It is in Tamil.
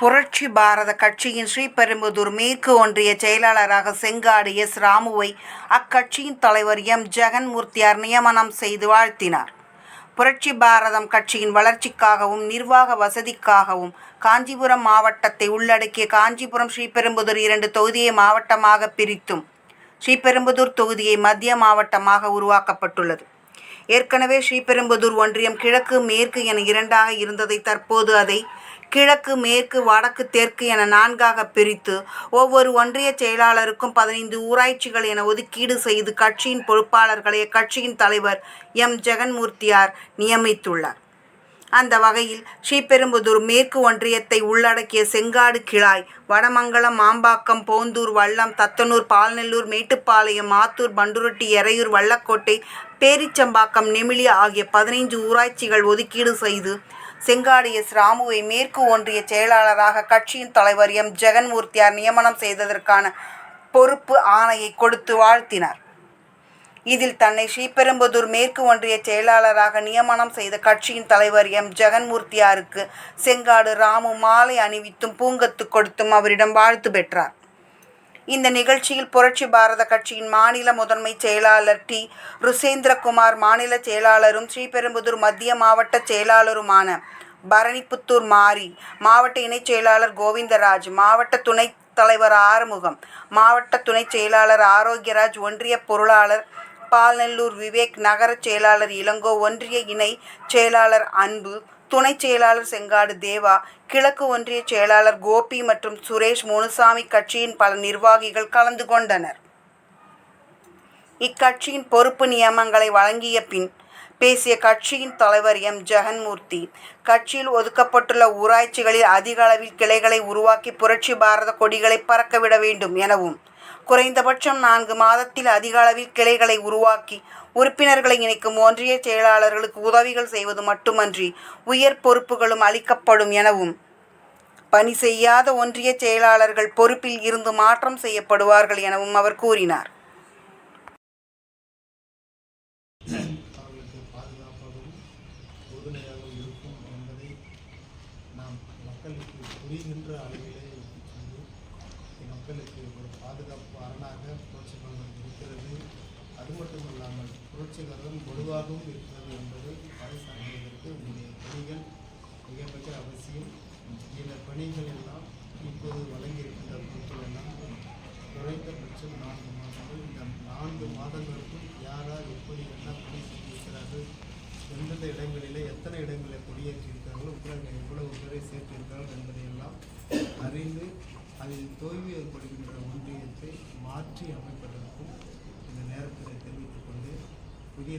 புரட்சி பாரத கட்சியின் ஸ்ரீபெரும்புதூர் மேற்கு ஒன்றிய செயலாளராக செங்காடு எஸ். ராமுவை அக்கட்சியின் தலைவர் எம். ஜெகன்மூர்த்தியார் நியமனம் செய்து வாழ்த்தினார். புரட்சி பாரதம் கட்சியின் வளர்ச்சிக்காகவும் நிர்வாக வசதிக்காகவும் காஞ்சிபுரம் மாவட்டத்தை உள்ளடக்கிய காஞ்சிபுரம் ஸ்ரீபெரும்புதூர் இரண்டு தொகுதியை மாவட்டமாக பிரித்தும் ஸ்ரீபெரும்புதூர் தொகுதியை மத்திய மாவட்டமாக உருவாக்கப்பட்டுள்ளது. ஏற்கனவே ஸ்ரீபெரும்புதூர் ஒன்றியம் கிழக்கு மேற்கு என இரண்டாக இருந்ததை தற்போது அதை கிழக்கு மேற்கு வடக்கு தெற்கு என நான்காக பிரித்து ஒவ்வொரு ஒன்றிய செயலாளருக்கும் பதினைந்து ஊராட்சிகள் என ஒதுக்கீடு செய்து கட்சியின் பொறுப்பாளர்களை கட்சியின் தலைவர் எம். ஜெகன்மூர்த்தியார் நியமித்துள்ளார். அந்த வகையில் ஸ்ரீபெரும்புதூர் மேற்கு ஒன்றியத்தை உள்ளடக்கிய செங்காடு கிளாய் வடமங்கலம் மாம்பாக்கம் போந்தூர் வல்லம் தத்தனூர் பால்நெல்லூர் மேட்டுப்பாளையம் மாத்தூர் பண்டுருட்டி எறையூர் வல்லக்கோட்டை பேரிச்சம்பாக்கம் நெமிலி ஆகிய பதினைந்து ஊராட்சிகள் ஒதுக்கீடு செய்து செங்காடி எஸ் ராமுவை மேற்கு ஒன்றிய செயலாளராக கட்சியின் தலைவர் எம். ஜெகன்மூர்த்தியார் நியமனம் செய்ததற்கான பொறுப்பு ஆணையை கொடுத்து வாழ்த்தினார். இதில் தன்னை ஸ்ரீபெரும்புதூர் மேற்கு ஒன்றிய செயலாளராக நியமனம் செய்த கட்சியின் தலைவர் எம். ஜெகன்மூர்த்தியாருக்கு செங்காடு ராமு மாலை அணிவித்தும் பூங்கத்து கொடுத்தும் அவரிடம் வாழ்த்து பெற்றார். இந்த நிகழ்ச்சியில் புரட்சி பாரத கட்சியின் மாநில முதன்மை செயலாளர் டி. ருசேந்திரகுமார் மாநில செயலாளரும் ஸ்ரீபெரும்புதூர் மத்திய மாவட்ட செயலாளருமான பரணிப்புத்தூர் மாரி மாவட்ட இணைச் செயலாளர் கோவிந்தராஜ் மாவட்ட துணைத் தலைவர் ஆறுமுகம் மாவட்ட துணைச் செயலாளர் ஆரோக்கியராஜ் ஒன்றிய பொருளாளர் பால்நெல்லூர் விவேக் நகர செயலாளர் இளங்கோ ஒன்றிய இணை செயலாளர் அன்பு துணை செயலாளர் செங்காடு தேவா கிழக்கு ஒன்றிய செயலாளர் கோபி மற்றும் சுரேஷ் முனுசாமி கட்சியின் பல நிர்வாகிகள் கலந்து கொண்டனர். இக்கட்சியின் பொறுப்பு நியமங்களை வழங்கிய பின் பேசிய கட்சியின் தலைவர் எம். ஜெகன்மூர்த்தி கட்சியில் ஒதுக்கப்பட்டுள்ள ஊராட்சிகளில் அதிக அளவில் கிளைகளை உருவாக்கி புரட்சி பாரத கொடிகளை பறக்கவிட வேண்டும் எனவும் குறைந்தபட்சம் நான்கு மாதத்தில் அதிக அளவில் கிளைகளை உருவாக்கி உறுப்பினர்களை இணைக்கும் ஒன்றிய செயலாளர்களுக்கு உதவிகள் செய்வது மட்டுமன்றி உயர் பொறுப்புகளும் அளிக்கப்படும் எனவும் பணி செய்யாத ஒன்றிய செயலாளர்கள் பொறுப்பில் இருந்து மாற்றம் செய்யப்படுவார்கள் எனவும் அவர் கூறினார். முடிகின்ற அளவிலே மக்களுக்கு ஒரு பாதுகாப்பு அரணாக புரட்சிகரம் இருக்கிறது. அது மட்டும் இல்லாமல் புரட்சிகரம் பொதுவாகவும் இருக்கிறது என்பதை பறைசாற்றுவதற்கு உங்களுடைய பணிகள் மிக மிக அவசியம். இந்த பணிகள் எல்லாம் இப்போது வழங்கியிருக்கின்ற பொருட்கள் எல்லாம் குறைந்தபட்சம் நான்கு மாதங்கள் இந்த நான்கு மாதங்களுக்கும் யாரால் எப்படி என்ன பணி செய்திருக்கிறார்கள் எந்தெந்த இடங்களிலே எத்தனை இடங்களில் குடியேற்றியிருக்கிறார்கள் உங்களை எவ்வளவு பேரை சேர்த்திருக்கிறார்கள் என்பதை அறிந்து அதில் தோல்வி ஏற்படுகின்ற ஒன்றியத்தை மாற்றி அமைப்பதற்கும் இந்த நேரத்தில் தெரிவித்துக் கொண்டு புதிதாக